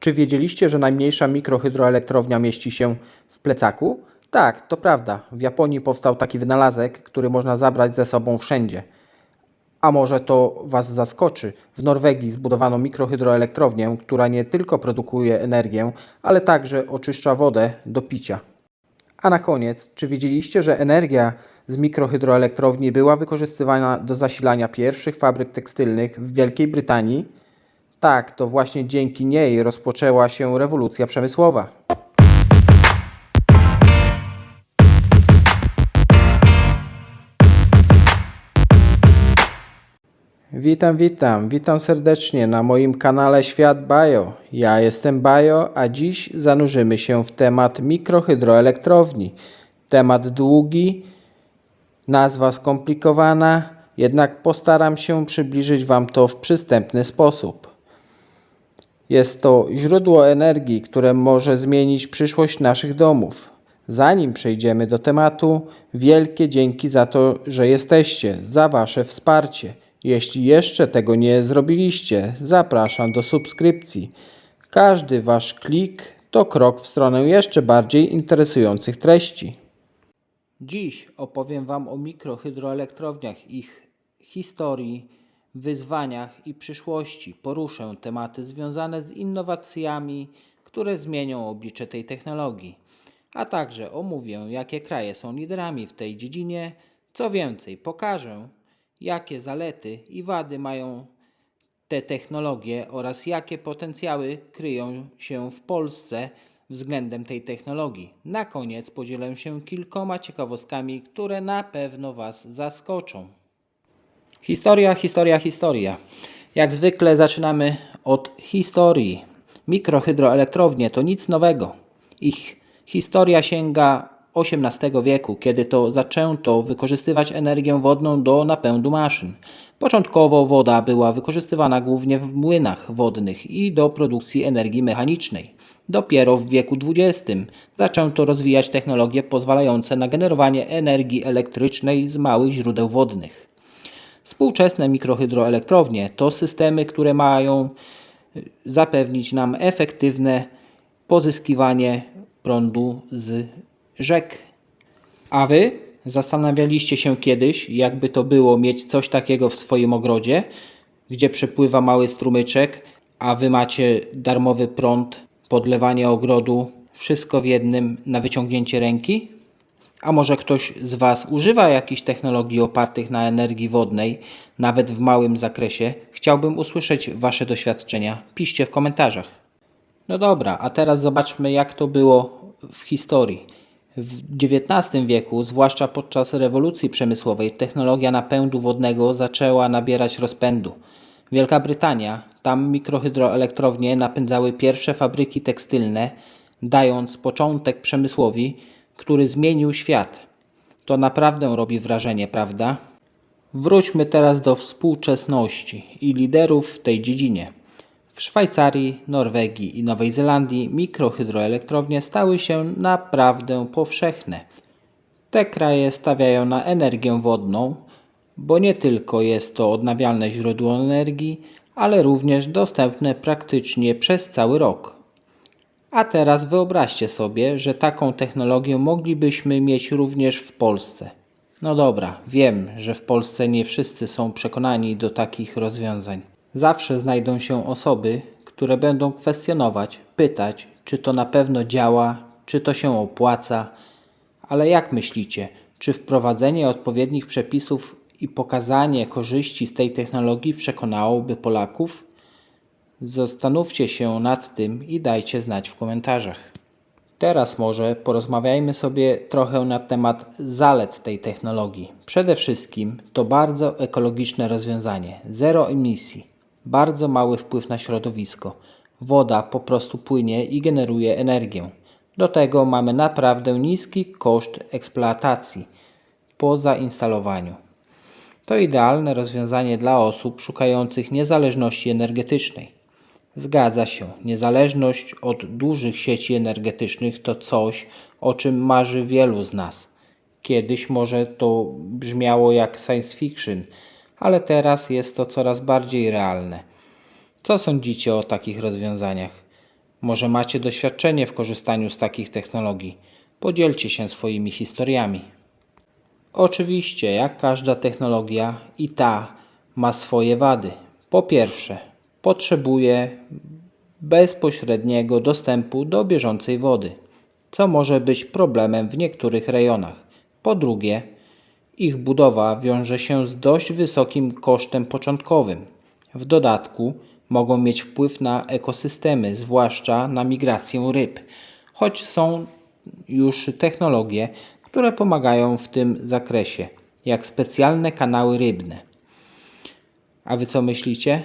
Czy wiedzieliście, że najmniejsza mikrohydroelektrownia mieści się w plecaku? Tak, to prawda. W Japonii powstał taki wynalazek, który można zabrać ze sobą wszędzie. A może to Was zaskoczy? W Norwegii zbudowano mikrohydroelektrownię, która nie tylko produkuje energię, ale także oczyszcza wodę do picia. A na koniec, czy wiedzieliście, że energia z mikrohydroelektrowni była wykorzystywana do zasilania pierwszych fabryk tekstylnych w Wielkiej Brytanii? Tak, to właśnie dzięki niej rozpoczęła się rewolucja przemysłowa. Witam, witam, witam serdecznie na moim kanale Świat Bio. Ja jestem Bio, a dziś zanurzymy się w temat mikrohydroelektrowni. Temat długi, nazwa skomplikowana, jednak postaram się przybliżyć Wam to w przystępny sposób. Jest to źródło energii, które może zmienić przyszłość naszych domów. Zanim przejdziemy do tematu, wielkie dzięki za to, że jesteście, za Wasze wsparcie. Jeśli jeszcze tego nie zrobiliście, zapraszam do subskrypcji. Każdy Wasz klik to krok w stronę jeszcze bardziej interesujących treści. Dziś opowiem Wam o mikrohydroelektrowniach, ich historii, wyzwaniach i przyszłości. Poruszę tematy związane z innowacjami, które zmienią oblicze tej technologii, a także omówię, jakie kraje są liderami w tej dziedzinie. Co więcej, pokażę, jakie zalety i wady mają te technologie oraz jakie potencjały kryją się w Polsce względem tej technologii. Na koniec podzielę się kilkoma ciekawostkami, które na pewno Was zaskoczą. Historia, historia, historia. Jak zwykle zaczynamy od historii. Mikrohydroelektrownie to nic nowego. Ich historia sięga XVIII wieku, kiedy to zaczęto wykorzystywać energię wodną do napędu maszyn. Początkowo woda była wykorzystywana głównie w młynach wodnych i do produkcji energii mechanicznej. Dopiero w wieku XX zaczęto rozwijać technologie pozwalające na generowanie energii elektrycznej z małych źródeł wodnych. Współczesne mikrohydroelektrownie to systemy, które mają y, zapewnić nam efektywne pozyskiwanie prądu z rzek. A wy zastanawialiście się kiedyś, jakby to było mieć coś takiego w swoim ogrodzie, gdzie przepływa mały strumyczek, a wy macie darmowy prąd, podlewanie ogrodu, wszystko w jednym na wyciągnięcie ręki? A może ktoś z Was używa jakichś technologii opartych na energii wodnej, nawet w małym zakresie? Chciałbym usłyszeć Wasze doświadczenia. Piszcie w komentarzach. No dobra, a teraz zobaczmy, jak to było w historii. W XIX wieku, zwłaszcza podczas rewolucji przemysłowej, technologia napędu wodnego zaczęła nabierać rozpędu. Wielka Brytania, tam mikrohydroelektrownie napędzały pierwsze fabryki tekstylne, dając początek przemysłowi, który zmienił świat. To naprawdę robi wrażenie, prawda? Wróćmy teraz do współczesności i liderów w tej dziedzinie. W Szwajcarii, Norwegii i Nowej Zelandii mikrohydroelektrownie stały się naprawdę powszechne. Te kraje stawiają na energię wodną, bo nie tylko jest to odnawialne źródło energii, ale również dostępne praktycznie przez cały rok. A teraz wyobraźcie sobie, że taką technologię moglibyśmy mieć również w Polsce. No dobra, wiem, że w Polsce nie wszyscy są przekonani do takich rozwiązań. Zawsze znajdą się osoby, które będą kwestionować, pytać, czy to na pewno działa, czy to się opłaca. Ale jak myślicie, czy wprowadzenie odpowiednich przepisów i pokazanie korzyści z tej technologii przekonałoby Polaków? Zastanówcie się nad tym i dajcie znać w komentarzach. Teraz może porozmawiajmy sobie trochę na temat zalet tej technologii. Przede wszystkim to bardzo ekologiczne rozwiązanie, zero emisji, bardzo mały wpływ na środowisko. Woda po prostu płynie i generuje energię. Do tego mamy naprawdę niski koszt eksploatacji po zainstalowaniu. To idealne rozwiązanie dla osób szukających niezależności energetycznej. Zgadza się, niezależność od dużych sieci energetycznych to coś, o czym marzy wielu z nas. Kiedyś może to brzmiało jak science fiction, ale teraz jest to coraz bardziej realne. Co sądzicie o takich rozwiązaniach? Może macie doświadczenie w korzystaniu z takich technologii. Podzielcie się swoimi historiami. Oczywiście, jak każda technologia, i ta ma swoje wady. Po pierwsze, potrzebuje bezpośredniego dostępu do bieżącej wody, co może być problemem w niektórych rejonach. Po drugie, ich budowa wiąże się z dość wysokim kosztem początkowym. W dodatku mogą mieć wpływ na ekosystemy, zwłaszcza na migrację ryb, choć są już technologie, które pomagają w tym zakresie, jak specjalne kanały rybne. A wy co myślicie?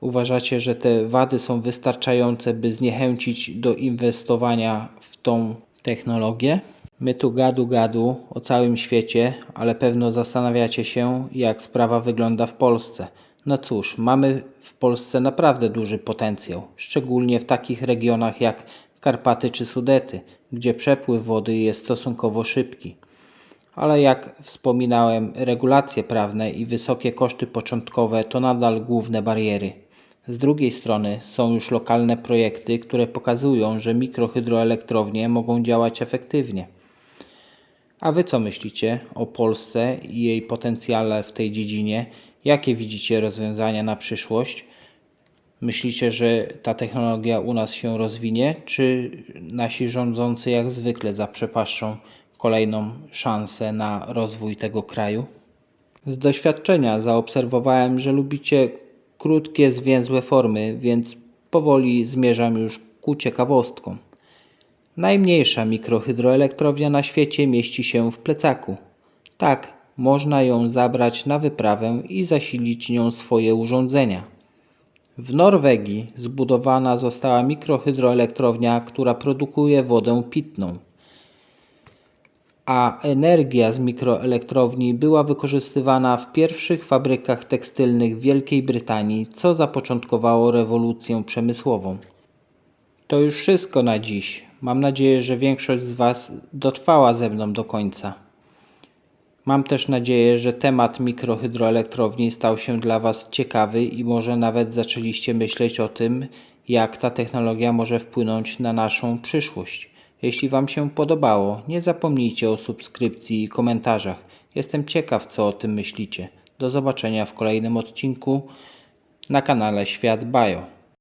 Uważacie, że te wady są wystarczające, by zniechęcić do inwestowania w tą technologię? My tu gadu gadu o całym świecie, ale pewno zastanawiacie się, jak sprawa wygląda w Polsce. No cóż, mamy w Polsce naprawdę duży potencjał, szczególnie w takich regionach jak Karpaty czy Sudety, gdzie przepływ wody jest stosunkowo szybki. Ale jak wspominałem, regulacje prawne i wysokie koszty początkowe to nadal główne bariery. Z drugiej strony są już lokalne projekty, które pokazują, że mikrohydroelektrownie mogą działać efektywnie. A wy co myślicie o Polsce i jej potencjale w tej dziedzinie? Jakie widzicie rozwiązania na przyszłość? Myślicie, że ta technologia u nas się rozwinie, czy nasi rządzący jak zwykle zaprzepaszczą kolejną szansę na rozwój tego kraju? Z doświadczenia zaobserwowałem, że lubicie krótkie, zwięzłe formy, więc powoli zmierzam już ku ciekawostkom. Najmniejsza mikrohydroelektrownia na świecie mieści się w plecaku. Tak, można ją zabrać na wyprawę i zasilić nią swoje urządzenia. W Norwegii zbudowana została mikrohydroelektrownia, która produkuje wodę pitną. A energia z mikroelektrowni była wykorzystywana w pierwszych fabrykach tekstylnych w Wielkiej Brytanii, co zapoczątkowało rewolucję przemysłową. To już wszystko na dziś. Mam nadzieję, że większość z Was dotrwała ze mną do końca. Mam też nadzieję, że temat mikrohydroelektrowni stał się dla Was ciekawy i może nawet zaczęliście myśleć o tym, jak ta technologia może wpłynąć na naszą przyszłość. Jeśli Wam się podobało, nie zapomnijcie o subskrypcji i komentarzach. Jestem ciekaw, co o tym myślicie. Do zobaczenia w kolejnym odcinku na kanale Świat Bio.